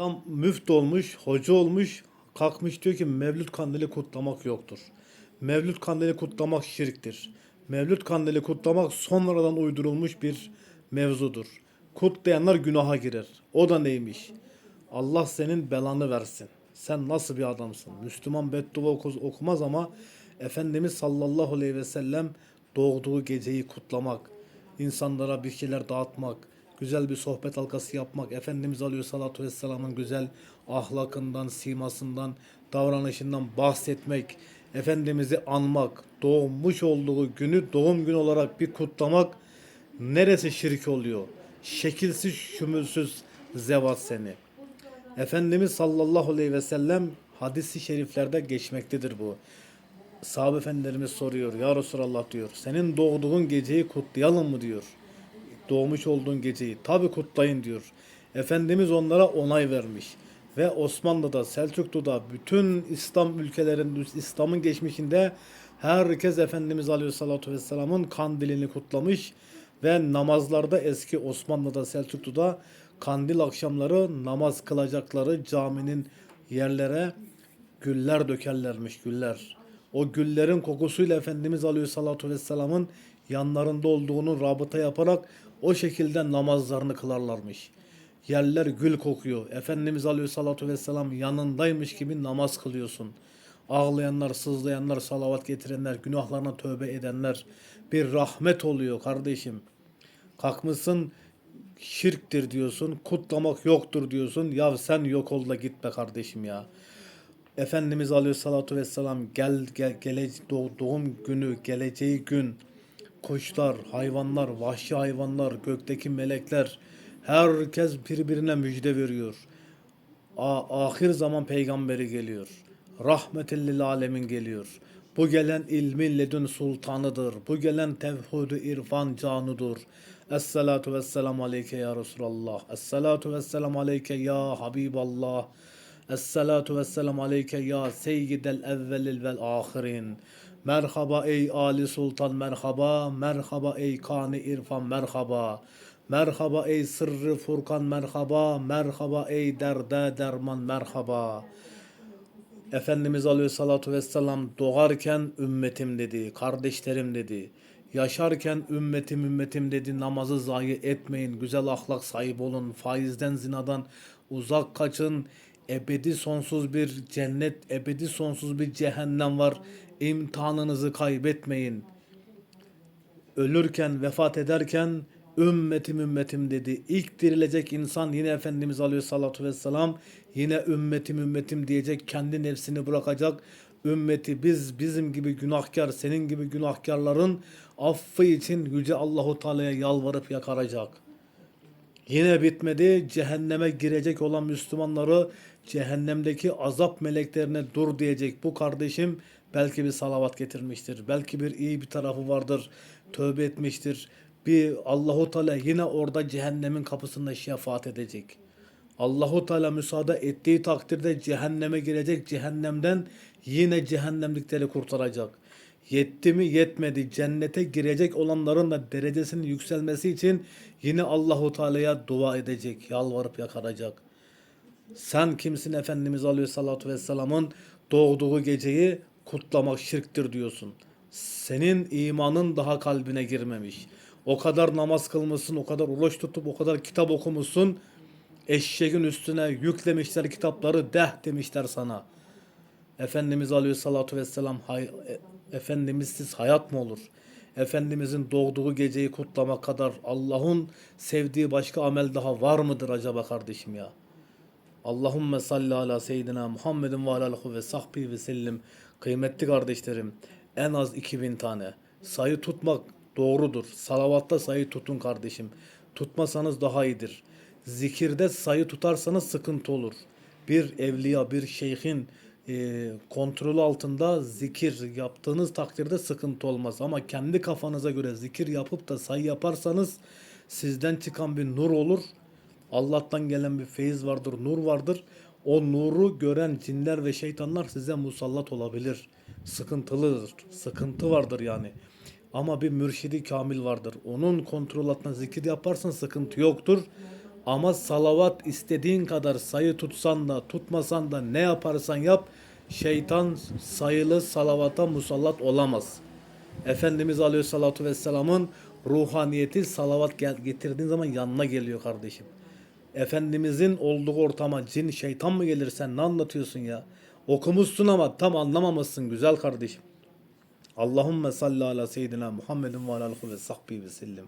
Adam müft olmuş, hoca olmuş, kalkmış diyor ki Mevlüt Kandili kutlamak yoktur. Mevlüt Kandili kutlamak şirktir. Mevlüt Kandili kutlamak sonradan uydurulmuş bir mevzudur. Kutlayanlar günaha girer. O da neymiş? Allah senin belanı versin. Sen nasıl bir adamsın? Müslüman beddua oku- okumaz ama Efendimiz sallallahu aleyhi ve sellem doğduğu geceyi kutlamak, insanlara bir şeyler dağıtmak, güzel bir sohbet halkası yapmak, Efendimiz Aleyhisselatü Vesselam'ın güzel ahlakından, simasından, davranışından bahsetmek, Efendimiz'i anmak, doğmuş olduğu günü doğum günü olarak bir kutlamak neresi şirk oluyor? Şekilsiz, şümülsüz zevat seni. Efendimiz sallallahu aleyhi ve sellem hadisi şeriflerde geçmektedir bu. Sahabe efendilerimiz soruyor. Ya Resulallah diyor. Senin doğduğun geceyi kutlayalım mı diyor. Doğmuş olduğun geceyi. Tabi kutlayın diyor. Efendimiz onlara onay vermiş. Ve Osmanlı'da, Selçuklu'da, bütün İslam ülkelerinin, İslam'ın geçmişinde herkes Efendimiz Aleyhisselatü Vesselam'ın kandilini kutlamış. Ve namazlarda eski Osmanlı'da, Selçuklu'da kandil akşamları namaz kılacakları caminin yerlere güller dökerlermiş güller. O güllerin kokusuyla Efendimiz Aleyhisselatü Vesselam'ın yanlarında olduğunu rabıta yaparak o şekilde namazlarını kılarlarmış. Yerler gül kokuyor. Efendimiz Aleyhisselatü Vesselam yanındaymış gibi namaz kılıyorsun. Ağlayanlar, sızlayanlar, salavat getirenler, günahlarına tövbe edenler bir rahmet oluyor kardeşim. Kalkmışsın şirktir diyorsun, kutlamak yoktur diyorsun. Ya sen yok ol da git be kardeşim ya. Efendimiz Aleyhisselatü Vesselam gel, gel gele, doğ- doğum günü, geleceği gün kuşlar, hayvanlar, vahşi hayvanlar, gökteki melekler herkes birbirine müjde veriyor. A- ahir zaman peygamberi geliyor. Rahmetellil alemin geliyor. Bu gelen ilmin ledün sultanıdır. Bu gelen tevhid irfan canıdır. Esselatu vesselam aleyke ya Resulallah. Esselatu vesselam aleyke ya Habiballah. Esselatu vesselam aleyke ya seyyidel evvelil vel ahirin. Merhaba ey Ali Sultan merhaba. Merhaba ey Kani İrfan merhaba. Merhaba ey Sırrı Furkan merhaba. Merhaba ey derde derman merhaba. Efendimiz Aleyhisselatü Vesselam doğarken ümmetim dedi, kardeşlerim dedi. Yaşarken ümmetim ümmetim dedi, namazı zayi etmeyin, güzel ahlak sahibi olun, faizden zinadan uzak kaçın. Ebedi sonsuz bir cennet, ebedi sonsuz bir cehennem var. İmtihanınızı kaybetmeyin ölürken, vefat ederken ümmetim ümmetim dedi. İlk dirilecek insan yine Efendimiz Aleyhisselatü Vesselam yine ümmetim ümmetim diyecek. Kendi nefsini bırakacak. Ümmeti biz bizim gibi günahkar, senin gibi günahkarların affı için Yüce Allahu Teala'ya yalvarıp yakaracak. Yine bitmedi. Cehenneme girecek olan Müslümanları cehennemdeki azap meleklerine dur diyecek. Bu kardeşim belki bir salavat getirmiştir. Belki bir iyi bir tarafı vardır. Tövbe etmiştir. Bir Allahu Teala yine orada cehennemin kapısında şefaat edecek. Allahu Teala müsaade ettiği takdirde cehenneme girecek. Cehennemden yine cehennemlikleri kurtaracak. Yetti mi yetmedi. Cennete girecek olanların da derecesinin yükselmesi için yine Allahu Teala'ya dua edecek. Yalvarıp yakaracak. Sen kimsin Efendimiz Aleyhisselatü Vesselam'ın doğduğu geceyi kutlamak şirktir diyorsun. Senin imanın daha kalbine girmemiş. O kadar namaz kılmışsın, o kadar oruç tutup, o kadar kitap okumuşsun. Eşeğin üstüne yüklemişler kitapları deh demişler sana. Efendimiz Aleyhisselatü Vesselam hay, e- Efendimizsiz hayat mı olur? Efendimizin doğduğu geceyi kutlamak kadar Allah'ın sevdiği başka amel daha var mıdır acaba kardeşim ya? Allahümme salli ala seyyidina Muhammedin ve aleyhi ve sahbihi ve sellim. Kıymetli kardeşlerim en az 2000 tane. Sayı tutmak doğrudur. Salavatta sayı tutun kardeşim. Tutmasanız daha iyidir. Zikirde sayı tutarsanız sıkıntı olur. Bir evliya, bir şeyhin e, kontrolü altında zikir yaptığınız takdirde sıkıntı olmaz. Ama kendi kafanıza göre zikir yapıp da sayı yaparsanız sizden çıkan bir nur olur. Allah'tan gelen bir feyiz vardır, nur vardır. O nuru gören cinler ve şeytanlar size musallat olabilir. Sıkıntılıdır. Sıkıntı vardır yani. Ama bir mürşidi kamil vardır. Onun kontrol altında zikir yaparsan sıkıntı yoktur. Ama salavat istediğin kadar sayı tutsan da tutmasan da ne yaparsan yap şeytan sayılı salavata musallat olamaz. Efendimiz Aleyhisselatü Vesselam'ın ruhaniyeti salavat getirdiğin zaman yanına geliyor kardeşim. Efendimizin olduğu ortama cin şeytan mı gelir sen ne anlatıyorsun ya? Okumuşsun ama tam anlamamışsın güzel kardeşim. Allahümme salli ala seyyidina Muhammedin ve alihi ve sahbihi ve sellem.